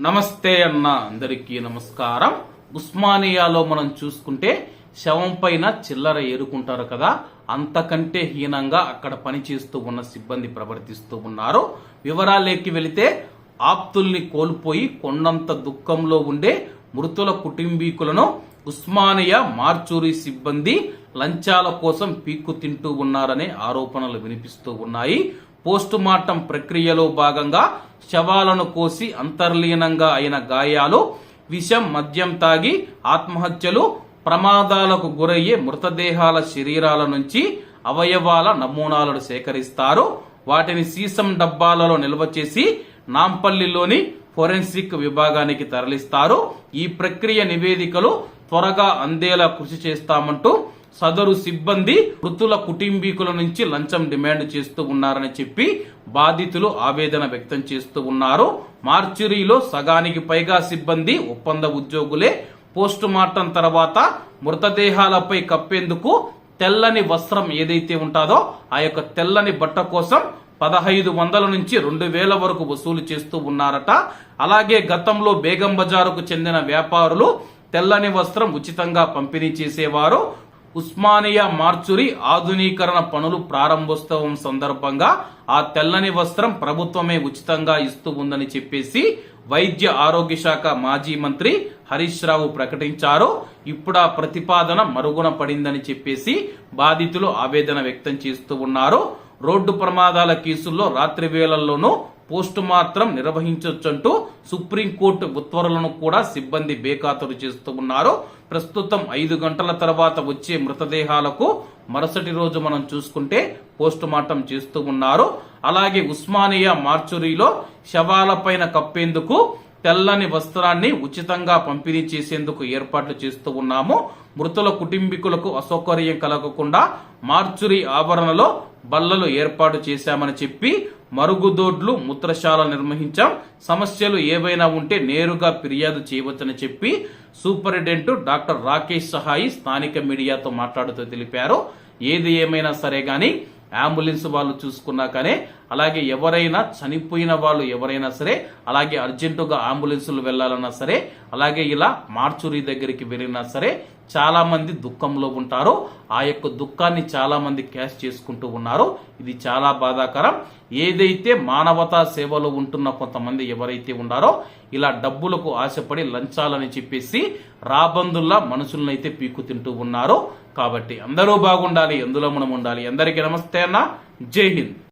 నమస్తే అన్న అందరికీ నమస్కారం. ఉస్మానియాలో మనం చూసుకుంటే శవం పైన చిల్లర ఏరుకుంటారు కదా. అంతకంటే హీనంగా అక్కడ పనిచేస్తూ ఉన్న సిబ్బంది ప్రవర్తిస్తూ ఉన్నారు. వివరాలేకి వెళితే ఆప్తుల్ని కోల్పోయి కొండంత దుఃఖంలో ఉండే మృతుల కుటుంబీకులను ఉస్మానియా మార్చూరి సిబ్బంది లంచాల కోసం పీక్కు తింటూ ఉన్నారనే ఆరోపణలు వినిపిస్తూ ఉన్నాయి. పోస్టుమార్టం ప్రక్రియలో భాగంగా శవాలను కోసి అంతర్లీనంగా అయిన గాయాలు విషం మద్యం తాగి ఆత్మహత్యలు ప్రమాదాలకు గురయ్యే మృతదేహాల శరీరాల నుంచి అవయవాల నమూనాలను సేకరిస్తారు. వాటిని సీసం డబ్బాలలో నిల్వ చేసి నాంపల్లిలోని ఫోరెన్సిక్ విభాగానికి తరలిస్తారు. ఈ ప్రక్రియ నివేదికలు త్వరగా అందేలా కృషి చేస్తామంటూ సదరు సిబ్బంది మృతుల కుటుంబీకుల నుంచి లంచం డిమాండ్ చేస్తూ ఉన్నారని చెప్పి బాధితులు ఆవేదన వ్యక్తం చేస్తూ ఉన్నారు. మార్చురీలో సగానికి పైగా సిబ్బంది ఒప్పంద ఉద్యోగులే. పోస్ట్ మార్టం తర్వాత మృతదేహాలపై కప్పేందుకు తెల్లని వస్త్రం ఏదైతే ఉంటుందో ఆ యొక్క తెల్లని బట్ట కోసం పదహైదు వందల నుంచి రెండు వేల వరకు వసూలు చేస్తూ ఉన్నారట. అలాగే గతంలో బేగం బజారుకు చెందిన వ్యాపారులు తెల్లని వస్త్రం ఉచితంగా పంపిణీ చేసేవారు. ఉస్మానియా మార్చురి ఆధునీకరణ పనులు ప్రారంభోత్సవం సందర్భంగా ఆ తెల్లని వస్త్రం ప్రభుత్వమే ఉచితంగా ఇస్తూ ఉందని చెప్పేసి వైద్య ఆరోగ్య శాఖ మాజీ మంత్రి హరీష్ రావు ప్రకటించారు. ఇప్పుడు ఆ ప్రతిపాదన మరుగున పడిందని చెప్పేసి బాధితులు ఆవేదన వ్యక్తం చేస్తూ ఉన్నారు. రోడ్డు ప్రమాదాల కేసుల్లో రాత్రి వేళల్లోనూ పోస్టు మాత్రం నిర్వహించొచ్చంటూ సుప్రీంకోర్టు ఉత్తర్వులను కూడా సిబ్బంది బేఖాతరు చేస్తూ ఉన్నారు. ప్రస్తుతం ఐదు గంటల తర్వాత వచ్చే మృతదేహాలకు మరుసటి రోజు మనం చూసుకుంటే పోస్టు మార్టం చేస్తూ ఉన్నారు. అలాగే ఉస్మానియా మార్చురీలో శవాలపైన కప్పేందుకు తెల్లని వస్త్రాన్ని ఉచితంగా పంపిణీ చేసేందుకు ఏర్పాట్లు చేస్తూ ఉన్నాము. మృతుల కుటుంబీకులకు అసౌకర్యం కలగకుండా మార్చురీ ఆవరణలో బల్లలు ఏర్పాటు చేశామని చెప్పి మరుగుదొడ్లు మూత్రశాల నిర్వహించాం సమస్యలు ఏవైనా ఉంటే నేరుగా ఫిర్యాదు చేయవచ్చని చెప్పి సూపరింటెండెంట్ డాక్టర్ రాకేష్ సహాయి స్థానిక మీడియాతో మాట్లాడుతూ తెలిపారు. ఏది ఏమైనా సరే గాని అంబులెన్స్ వాళ్ళు చూసుకున్నాకనే అలాగే ఎవరైనా చనిపోయిన వాళ్ళు ఎవరైనా సరే అలాగే అర్జెంటుగా అంబులెన్సులు వెళ్ళాలన్నా సరే అలాగే ఇలా మార్చురీ దగ్గరికి వెళ్ళినా సరే చాలా మంది దుఃఖంలో ఉంటారు. ఆ యొక్క దుఃఖాన్ని చాలా మంది క్యాష్ చేసుకుంటూ ఉన్నారు. ఇది చాలా బాధాకరం. ఏదైతే మానవతా సేవలో ఉంటున్న కొంతమంది ఎవరైతే ఉన్నారో ఇలా డబ్బులకు ఆశపడి లంచాలని చెప్పేసి రాబందుల్లా మనుషులనైతే పీకు తింటూ ఉన్నారు. కాబట్టి అందరూ బాగుండాలి ఎందులో మనం ఉండాలి. అందరికీ నమస్తే అన్న. జై హింద్.